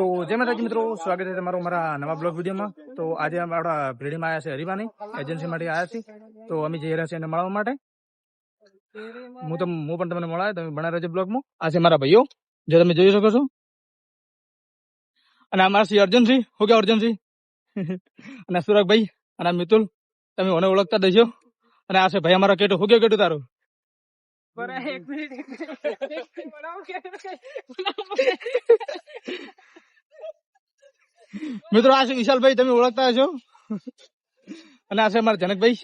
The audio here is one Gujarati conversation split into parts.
તો જય માતાજી મિત્રો સ્વાગત છે તમારું મારા નવા બ્લોગ વિડીયોમાં. તો આજે આપણા ભીડીમાં આવ્યા છે હરિવાની એજન્સી માટે આવ્યા છે તો અમે જઈ રહ્યા છીએ એને મળવા માટે. હું તો હું પણ તમને મળાય તમે બના રહેજો બ્લોગમાં. આ છે મારા ભાઈઓ જે તમે જોઈ શકો છો. અને આ મારા શ્રી અર્જુનસિંહ હું કે અર્જુનસિંહ અને આ અને મિતુલ તમે મને ઓળખતા દેજો. અને આ છે ભાઈ અમારા કેટું હું કે કેટું તારું? મિત્રો આ છે વિશાલભાઈ તમે ઓળખતા હશો? અને આ છે અમારા જનકભાઈ.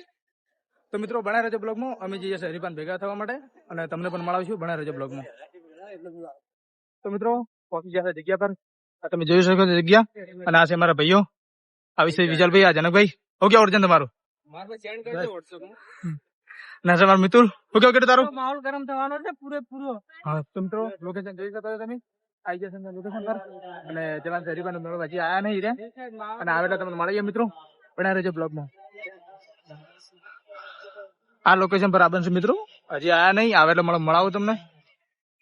તો મિત્રો બના રહેજો બ્લોગમાં. અમે જઈએ છીએ હરિપાન ભેગા થવા માટે અને તમને પણ મળાવીશું બના રહેજો બ્લોગમાં. તો મિત્રો પહોંચી ગયા છે જગ્યા પર. આ તમે જોઈ શકો છો જગ્યા. અને આ છે મારા ભાઈઓ. આ વિશે વિશાલભાઈ આ જનકભાઈ. ઓકે ઓળખે તમારું? ના છે મારું મિતુલ. ઓકે ઓકે તારું? માહોલ ગરમ થવાનો છે પૂરેપૂરો. હા તો મિત્રો લોકેશન જોઈ શકો છો તમે? આવી જશે લોકેશન પર. અને જવાન હરિપાન મેળો હજી આયા નહીં રે. અને આવે એટલે તમને મળીએ મિત્રો. બના રહેજો બ્લોગમાં. આ લોકેશન પર આવવાનું છે મિત્રો. હજી આયા નહીં આવે એટલે મળો મળાવું તમને.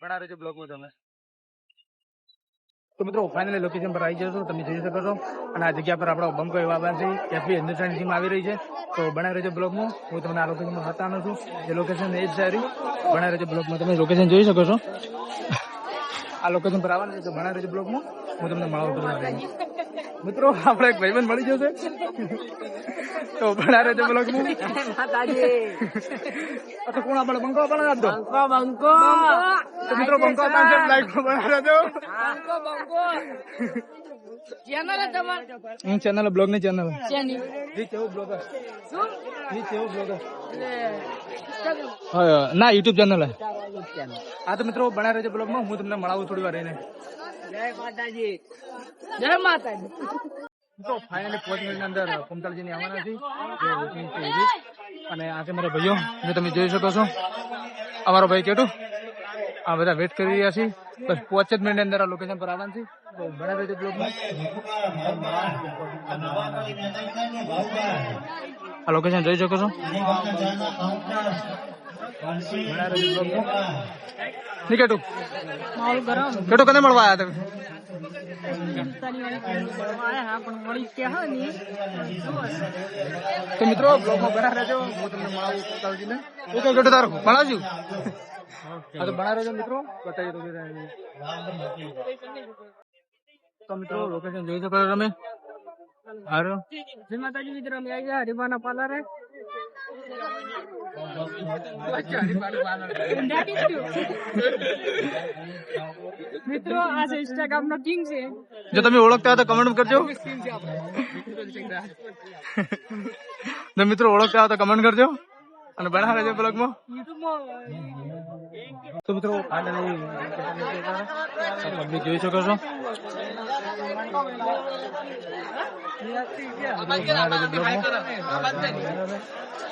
બના રહેજો બ્લોગમાં તમે. તો મિત્રો ફાઇનલી લોકેશન પર આવી જશો તમે જોઈ શકો છો. અને આ જગ્યા પર આપણો બંકો એવા બનશે એફ હિન્દુસ્તાની ટીમ આવી રહી છે. તો બનાવી રહેજો બ્લોગમાં. હું તમને આ લોકેશનમાં બતાવવાનો છું. જે લોકેશન એ જ સારી બનાવી બના રહેજો બ્લોગમાં. તમે લોકેશન જોઈ શકો છો. આ લોકેશન પર આવવાનું છે બના રહેજો બ્લોગમાં હું તમને મળાવું મિત્રો આપણે એક ભાઈબંધ મળી જશે તો ભણા રહેજો બ્લોગમાં તો કોણ આપણે બંકો પણ રાખજો? બંકો બંકો. તો મિત્રો બંકો આપવાનું લાઈક બના રહેજો બંકો બંકો ચેનલ તમાર હું ચેનલ બ્લોગની ચેનલ જી કેવું બ્લોગર શું? જી કેવું બ્લોગર હા? ના યુટ્યુબ ચેનલ હે. આ તો મિત્રો બનાવે છે બ્લોગ બ્લોગમાં હું તમને મળાવું થોડી વાર રહીને. જય માતાજી. જય માતાજી. તો ફાઇનલી પાંચ મિનિટની અંદર કુમતાલજીની આવવાના છે. અને આજે મારા ભાઈઓ જે તમે જોઈ શકો છો. અમારો ભાઈ કેટું. આ બધા વેટ કરી રહ્યા છે બસ પોચ જ મિનિટની અંદર આ લોકેશન પર આવવાનું છે બ્લોગમાં આ લોકેશન જોઈ શકો છો. બ્લોગમાં કેટું કેટું કને મળવા આવ્યા તમે? તો મિત્રો બ્લોગમાં બના રહેજો. હું તમને મળાવું કુંતાલજીને ઓકે કેટું તારું. મળાવજો. હા તો બના રહેજો મિત્રો. બતાવી દો તો મિત્રો લોકેશન જોઈ શકો છો તમે. હારો. જય માતાજી મિત્રો અમે આવી ગયા હરિમાના પાર્લરે. મિત્રો આ છે ઇન્સ્ટાગ્રામ નો કિંગ છે. જો તમે ઓળખતા હોય તો કમેન્ટ કરજો. મિત્રો ઓળખતા હોય તો કમેન્ટ કરજો. અને બના રહેજો બ્લોગમાં તો મિત્રો ફાઇનલી જોઈ શકો છો.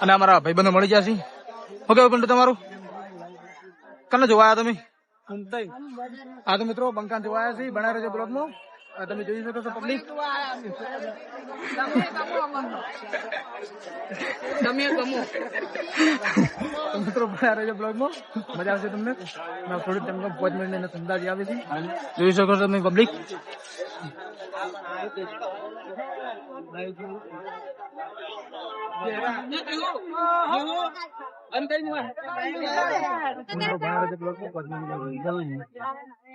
અને અમારા ભાઈબંધો મળી જશે કેવું પણ તમારું? કને જોવા આવ્યા તમે? આ તો મિત્રો જોવા આયા છે બના છે બ્લોગમાં. તમે જોઈ શકો છો પબ્લિક તમે ગમો મિત્રો બના રહેજો બ્લોગમાં મજા આવશે તમને મેં થોડી તમને પાંચ મિનિટ એને સમજાવી આવે છે જોઈ શકો છો તમે પબ્લિક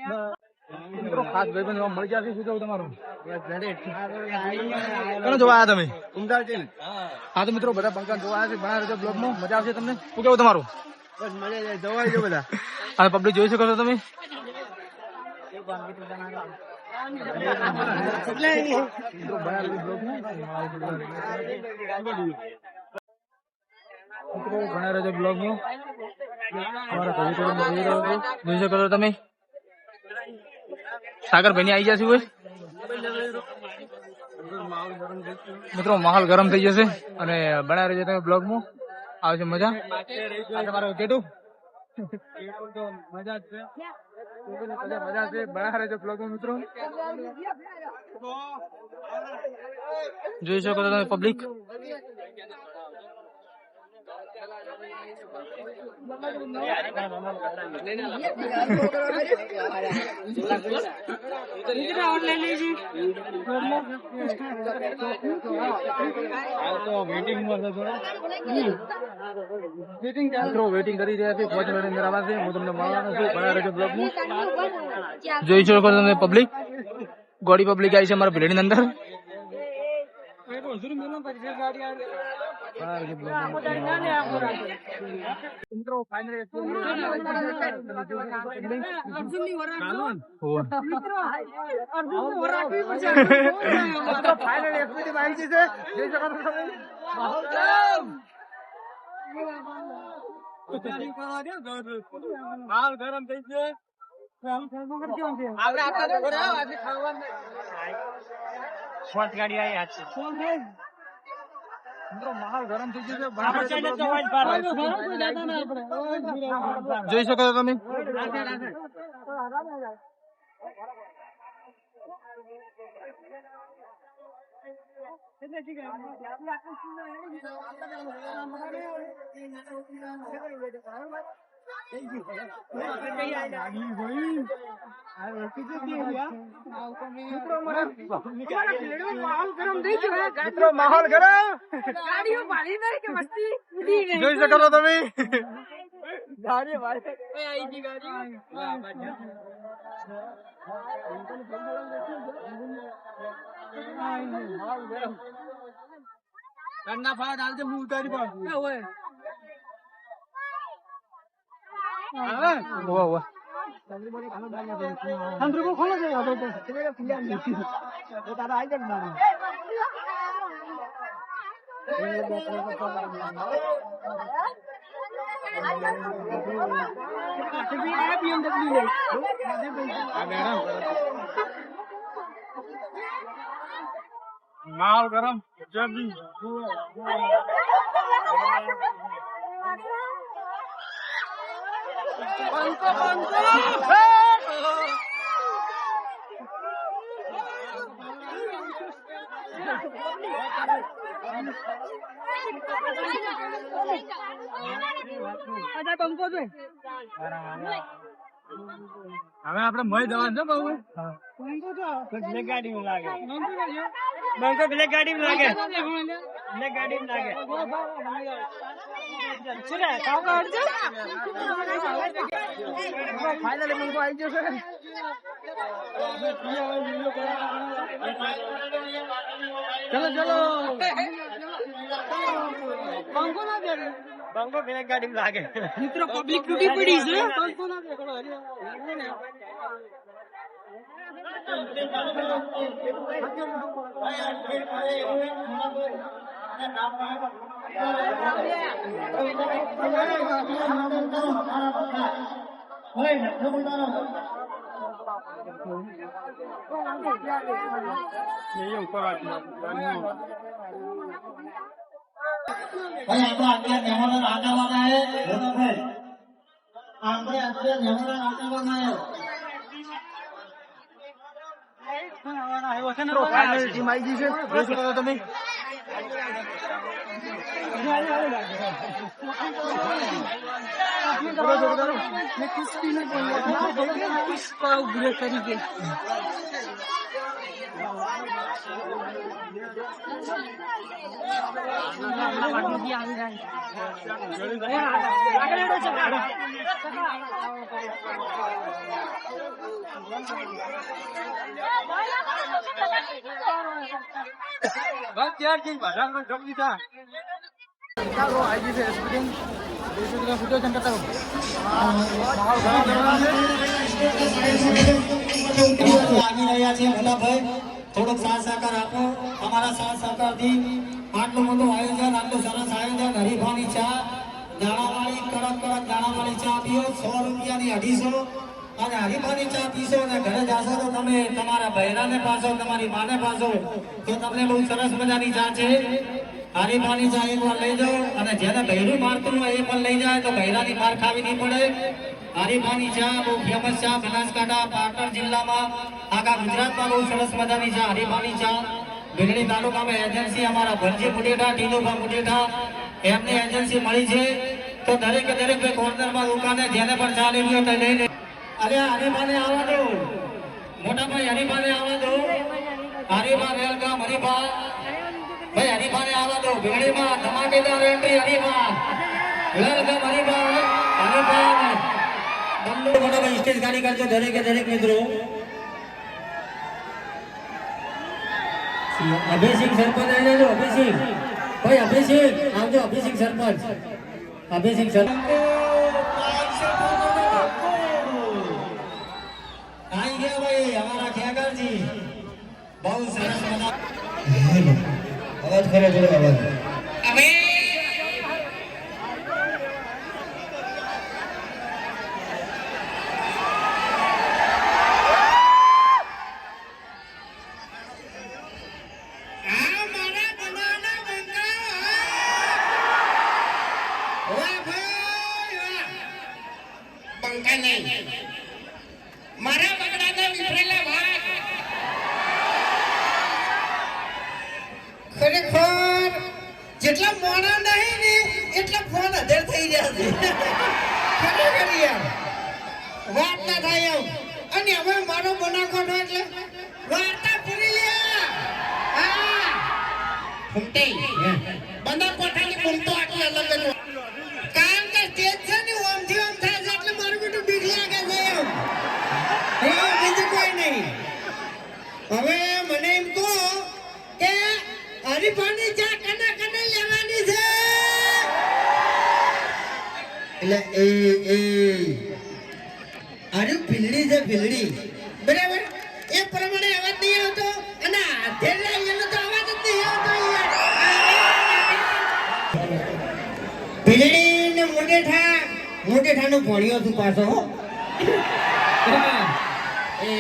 મિત્રો મિત્રો ખાસ ભાઈબંધ એવા મળી જશે શું કેવું તમારું? કોને જોવા આવ્યા તમે? હા તો મિત્રો બધા જોવા આવ્યા છે. બના રહેજો બ્લોગમાં મજા આવશે તમને? શું કેવું તમારું? પબ્લિક જોઈ શકો છો જોડે જોઈ રહ્યો છું. જોઈ શકો છો તમે? સાગર ભાઈ આવી જશે હોય મિત્રો, માહોલ ગરમ થઈ જશે અને બનાવી રહેજો તમે બ્લોગમાં. આવશે મજા. તમારો કેટું મજા છે મજા છે બના રહેજો બ્લોગમાં મિત્રો જોઈ શકો તમે પબ્લિક મિત્રો ઓનલાઈન લઈ જઈ મિત્રો વેઇટિંગ કરી રહ્યા છે પાંચ મિનિટ અંદર આવશે હું તમને મળવાનો છું ઘણા રહેજો બ્લોગમાં જોઈ શકો છો તમે પબ્લિક ગોડી પબ્લિક આવી છે અમારા ભીડની અંદર ઘણા રહેજો બ્લોગમાં. મિત્રો આવી છે છો ગરમ થઈ ગયો મિત્રો માહોલ ગરમ છે જોઈ શકો છો તમે? મિત્રો માહોલ ગરમ ગાડીઓ ભાડી નહીં કે મસ્તી ઉડી નહીં. જોઈ શકો છો તમે એ આઈ ગઈ ગાડીઓ. કરના ફાટ હાલ હું ઉતારી પાડું એ હોય. ઓવા ઓવા આ BMW લઈ. માહોલ ગરમ જબી પંખો, પંખો. અચ્છા, પંખો છે. હવે આપણે મય દવા છે બહુ ગાડી લાગે. બંકો બ્લેક ગાડી લાગે. દેખો એટલે. બ્લેક ગાડી લાગે છે ને, કાકા અડજો. ફાઇનલી બંકો આવી જશે ચલો ચલો. પંખો ના દે બંકો બ્લેક ગાડી લાગે. મિત્રો પબ્લિક તૂટી પડી છે. પંખો ના દેખો ભાઈ આપણા અત્યારે મહેમાનો આગળવાના આપણે અત્યારે મહેમાનો આગળવાના હે મિત્રો ફાઇનલી ટીમ આવી ગઈ આવી રહ્યા છે મોટાભાઈ થોડોક સાથ સહકાર આપો અમારા સાથ સહકારથી આટલું મોટું આયોજન, આટલું સરસ આયોજન, હરીફાની ચા, દાણાવાળી, કડક કડક દાણાવાળી ચા પીઓ, સો રૂપિયાની અઢીસો. અને હરીફાની ચા પીશો અને ઘરે જાશો તો તમે તમારા બહેરાને પાછો, તમારી માને પાછો. તો તમને બહુ સરસ મજાની ચા છે. હરીફાની ચા એક વાર લઈ જાઓ અને જેને બહેરું મારતું હોય એ પણ લઈ જાય તો બહેરાની માર ખાવી નહીં પડે. હરીફાની ચા બહુ ફેમસ ચા, બનાસકાંઠા, પાટણ જિલ્લામાં, આખા ગુજરાતમાં બહુ સરસ મજાની ચા, હરીફાની ચા. ભીલડી તાલુકામાં એજન્સી અમારા ભરજી મુટેઠા ટીલુભા મુટેઠા એમની એજન્સી મળી છે. તો દરેકે દરેક ભાઈ કોર્નરમાં દુકાને જેને પણ ચાલી ગયો તે લઈને અરે, હરીફાને આવવા દો. મોટા ભાઈ હરીફાને આવવા દો. હરીફા વેલકમ હરીફા. ભાઈ, હરીફાને આવવા દો. ભીડીમાં ધમાકેદાર એન્ટ્રી હરીફા. વેલકમ હરીફા. હરીફા મોટા ભાઈ સ્ટેજ ગાડી કરજો દરેકે દરેક મિત્રો. અભિષેક સરપંચ આવી જજો અભિષેક. ભાઈ અભિષેક આવજો અભિષેક સરપંચ. અભિષેક સરપંચ આવી ગયા ભાઈ અમારા ખેગરજી. બહુ સરસ મજા અવાજ કરે થોડો અવાજ હવે આ મારા બનાના બંકા વાહ ભાઈ વાહ બંકા નહીં મારા બગડાના વિફરેલા ભાગ ખરેખર જેટલા મોણા નહીં ને એટલા ફોન અધેર થઈ છે. ખરેખર યાર. વાત ના થાય એમ અને હવે મારો બનાકોટ એટલે વાર્તા પૂરી લ્યા હા. ફૂમતે બનાકોટાની ફૂમતો આટલી અલગ જ. કારણ કે સ્ટેજ છે ને ઓમથી ઓમ થાય છે એટલે મારું બેટું બીક લાગે છે એમ. હા બીજું કોઈ નહીં. હવે મને એમ કહો કે હરીફાની ચા કને લેવાની છે. એટલે એ એ. આર્યું ફીલડી છે ફીલડી બરાબર? એ પ્રમાણે અવાજ નહીં આવતો અને હાથે લાવેલો તો અવાજ જ નહીં આવતો ફીલડી ને મોટેઠા મોટેઠાનો ભણ્યો તું પાછો હો. એ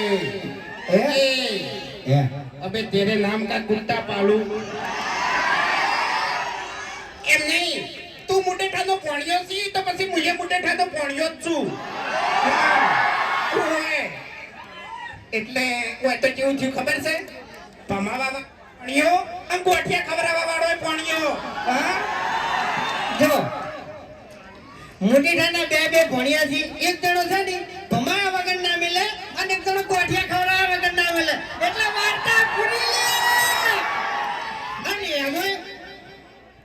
એ. અબે તેરે નામ કા કુત્તા પાલું જ છું. એટલે હું તો કેવું થયું ખબર છે? પમાવા પાણીઓ આમ ગોઠિયા ખવડાવવા વાળો પાણીઓ હા? જો મોટીઠાના બે બે ભણ્યા છે. એક જણો છે ને ભમાયા વગર ના મિલે અને એક જણો ગોઠિયા ખવડાવવા વગર ના મિલે. એટલે વાર્તા પૂરી અને એમાં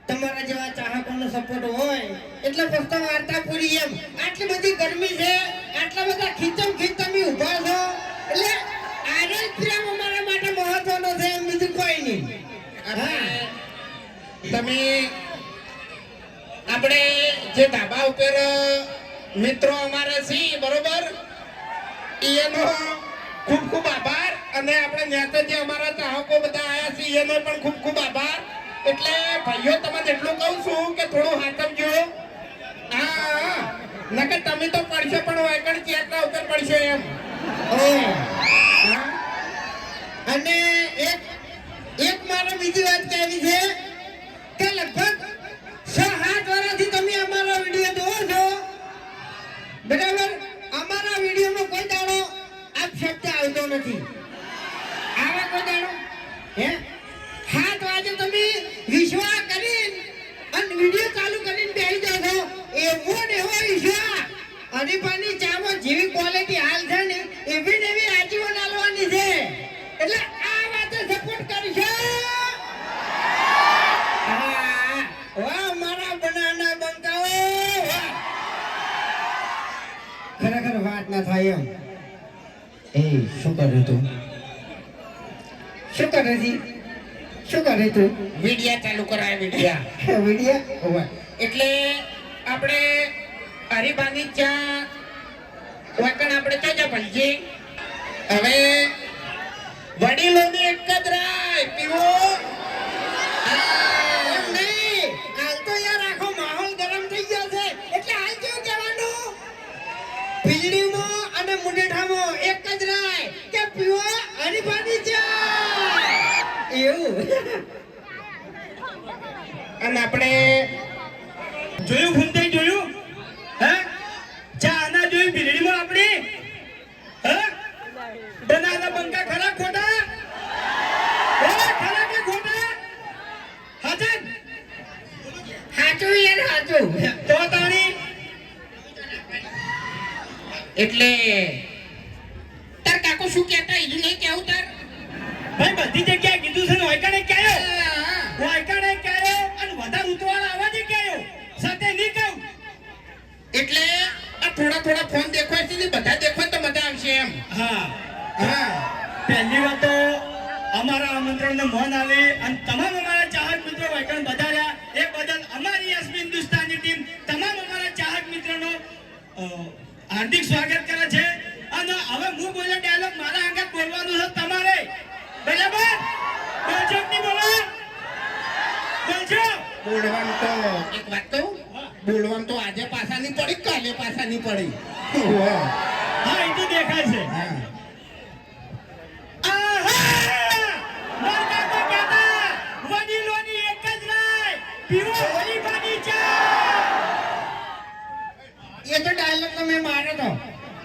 તમારા જેવા ચાહકોનો સપોર્ટ હોય એટલે ફક્ત વાર્તા પૂરી એમ. આટલી બધી ગરમી છે આટલા બધા ખીચમ ખીચમી તમે ઊભા છો. એટલે આને પ્રેમ અમારા માટે મહત્વનો છે એમ બીજું કોઈ નહીં. હા. તમે આપણે જે ધાબા ઉપર મિત્રો અમારે છે બરોબર? એનો ખૂબ ખૂબ આભાર અને આપણે ન્યાતે જે અમારા ચાહકો બધા આવ્યા છે એનો પણ ખૂબ ખૂબ આભાર. એટલે ભાઈઓ તમને એટલું કહું છું કે થોડું હાથમ હા. નકર તમે તો પડશો પણ વાયકણ ચેતના ઉપર પડશો એમ. અને એક એક મારે બીજી વાત કહેવી છે કે લગભગ છ, સાત વર્ષથી તમે અમારો વીડિયો જોવો છો બરાબર અમારા વિડીયોમાં કોઈ દાડો આ શબ્દ આવતો નથી આવા કોઈ દાડો હે સાત વાગે તમે વિશ્વાસ કરીને અને વીડિયો ચાલુ કરીને બેસી જાઓ છો એવો ને એવો વિશ્વાસ હરીફાની ચામાં જેવી ક્વોલિટી હાલ છે ને એવી ને એવી આજીવન આલવાની છે એટલે આ વાતે સપોર્ટ કરશો હા, વાહ મારા બનાના બંકાઓ વાહ. ખરેખર વાત ના થાય એમ એ શું કર્યું તું શું કરે છે? શું કરે તું? વિડિયા ચાલુ કરાય વિડિયા વિડિયા એટલે આપણે હરીબાની ચા વકણ આપણે ચાચા પડશે હવે વડીલોની એક જ રાય પીવો. હાલ તો યાર આખો માહોલ ગરમ થઈ ગયો છે. એટલે હાલ કેવું કહેવાનું? ભીલડીમાં અને મુંડેઠામાં એક જ રાય. કે પીવો હરીફાની ચા? અને આપણે જોયું ભૂંતાઈ જોયું? હે? ચા ના જોયું? ભીલડીમાં આપણે? હે? ડનાના બંકા ખરા ખોટા? હે? ખરા કે ખોટા? હાજર હાચું યાર હાચું. તો તાણી? એટલે હા. હા પહેલી વાત તો અમારા આમંત્રણને મોન આલી અને તમામ અમારા ચાહક મિત્રો વૈકણ વધાર્યા એ બદલ અમારી એસપી હિન્દુસ્તાની ટીમ તમામ અમારા ચાહક મિત્રોનો હાર્દિક સ્વાગત કરે છે. અને હવે હું બોલ્યો ડાયલોગ મારા આગળ બોલવાનું છે તમારે. બરાબર બોલજો કે નહીં બોલો? બોલજો. બોલવાનું તો એક વાત કહું? બોલવાનું તો આજે પાછા નહીં પડી કાલે પાછા નહીં પડી. હા એ તો દેખાય છે. હા. આહા! મારા કાકા કહેતા, વડીલોની એક જ રાય, પીવો હરીફાની ચા. એ તો ડાયલોગ તો મેં માર્યો તો.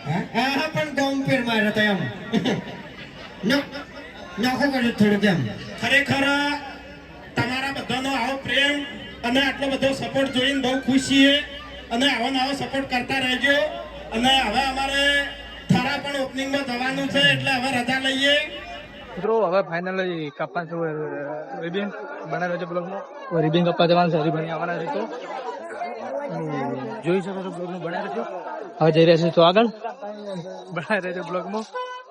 હા? હા પણ ગમ ફેર માર્યો તો એમ. નોખો કર્યો થોડુંક એમ. ખરેખર તમારા બધાનો આવો પ્રેમ અને આટલો બધો સપોર્ટ જોઈને બહુ ખુશ છીએ. અને આવો આવો સપોર્ટ કરતા રહેજો. અને હવે અમારે થરા પણ ઓપનિંગમાં થવાનું છે, એટલે હવે રજા લઈએ. મિત્રો, હવે ફાઇનલી કપ્પા છે રિબિન? બનાવે છે બ્લોગનો રિબિન કપ્પા જવાનું છે, હરિભાઈ આવવાના છે તો. જોઈ શકો છો બ્લોગનું બનાવે છે. હવે જઈ રહ્યા છે તો આગળ. બનાવી રહ્યા છે બ્લોગમાં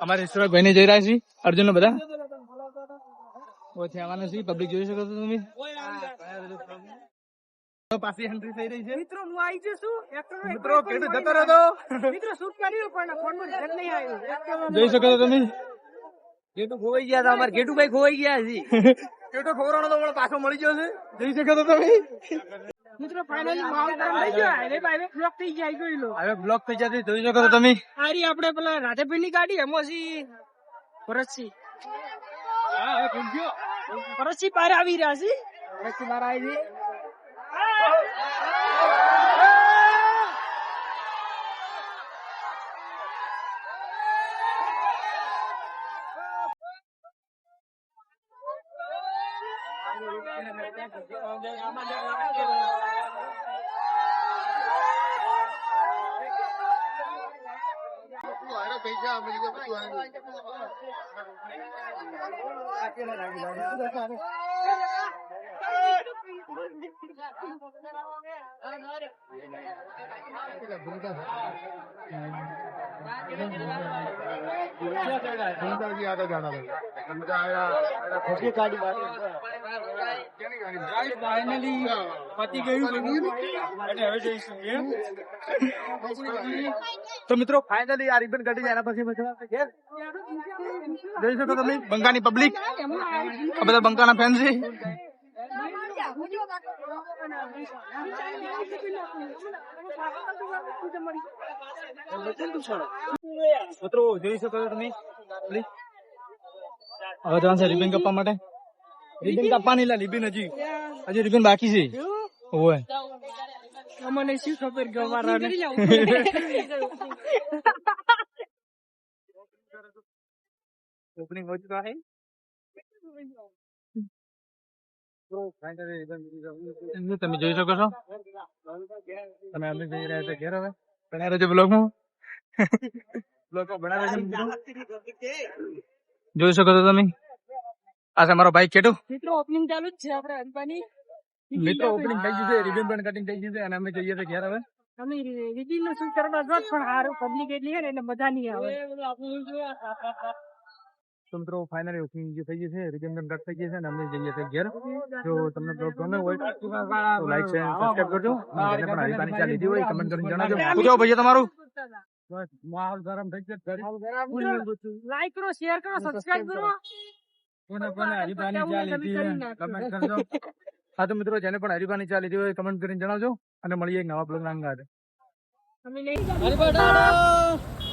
અમારે ઈશ્વરભાઈ જઈ રહ્યા છીએ. અર્જુન બધા. ઓછી આવવાના છે પબ્લિક જોઈ શકો છો તમે. પાછી એન્ટ્રી થઈ રહી છે. મિત્રો હું આવી જશું એક્ટર મિત્રો કેટલું જતો રહ્યો મિત્રો શૂટ કર્યું પણ ફોનમાં ધ્યાન નહીં આવ્યું. જોઈ શકો છો તમે? ગેટુ ખોવાઈ ગયા હતા અમારે ગેટુભાઈ ખોવાઈ ગયા છે કેટલો ખોરાનો તો પાછો મળી ગયો છે. જોઈ શકો છો તમે? મિત્રો ફાઇનલી માલ ગરમ થઈ ગયો. હાઈવે બાઈવે બ્લોક થઈ ગયા ગઈ લો હવે બ્લોક થઈ જતી જોઈ શકો છો તમે. આરી આપણે પેલા રાધેભાઈ ની ગાડી એમોસી ભરતસિંહ. ભરતસિંહ બહાર આવી રહ્યા છે. ભરતસિંહ પાર આવી આગળ જાણા ખુશી કાઢી છે તો મિત્રો ફાઇનલી આ રિબન કટી જાય એના પછી ઘેર. જોઈ શકો તમે બંકાની પબ્લિક આ બધા બંકાના ફેન છે? મિત્રો જોઈ શકો છો તમે હવે જવાનું છે રિબન કપવા માટે. રિબન કાપવાની લા રિબન હજી હજી રિબન બાકી છે ઓય અમને શું ખબર અમારા ઓપનિંગ હોતી તો आहे તમે જોઈ શકો છો તમે અમે જઈ રહ્યા છે ઘેર હવે બનાવી રહેજો બ્લોગમાં બ્લોગમાં બનાવે છે જોઈ શકો છો તમે આ છે મારો ભાઈ કેટુ મિત્રો ઓપનિંગ ચાલુ જ છે આપણે અંબાની? મિત્રો ઓપનિંગ થઈ ગયું છે રિબન પણ કટિંગ થઈ ગયું છે અને અમે જઈએ છીએ ઘેર હવે. અમે રિબનનું શું કરવા જોત પણ હારું પબ્લિક એટલી છે ને એટલે મજા નહીં આવે. તો મિત્રો ફાઇનલી ઓપનિંગ જે થઈ ગઈ છે રિબન પણ કટ થઈ ગઈ છે અને અમે જઈએ છીએ ઘેર. જો તમને બ્લોગ ગમે હોય તો લાઈક શેર સબસ્ક્રાઇબ કરજો. અને પણ હરિભાની ચા લીધી હોય કમેન્ટ કરીને જણાવજો. કેવું ભૈયા તમારું? બસ માહોલ ગરમ થઈ ગયો લાઈક કરો શેર કરો સબસ્ક્રાઇબ કરો. કોને કોને હરિભાની ચા લીધી હોય કમેન્ટ કરજો હા તો મિત્રો જેને પણ હરિભાની ચા લીધી હોય કમેન્ટ કરીને જણાવજો અને મળીએ એક નવા અંગારે. અમે નહીં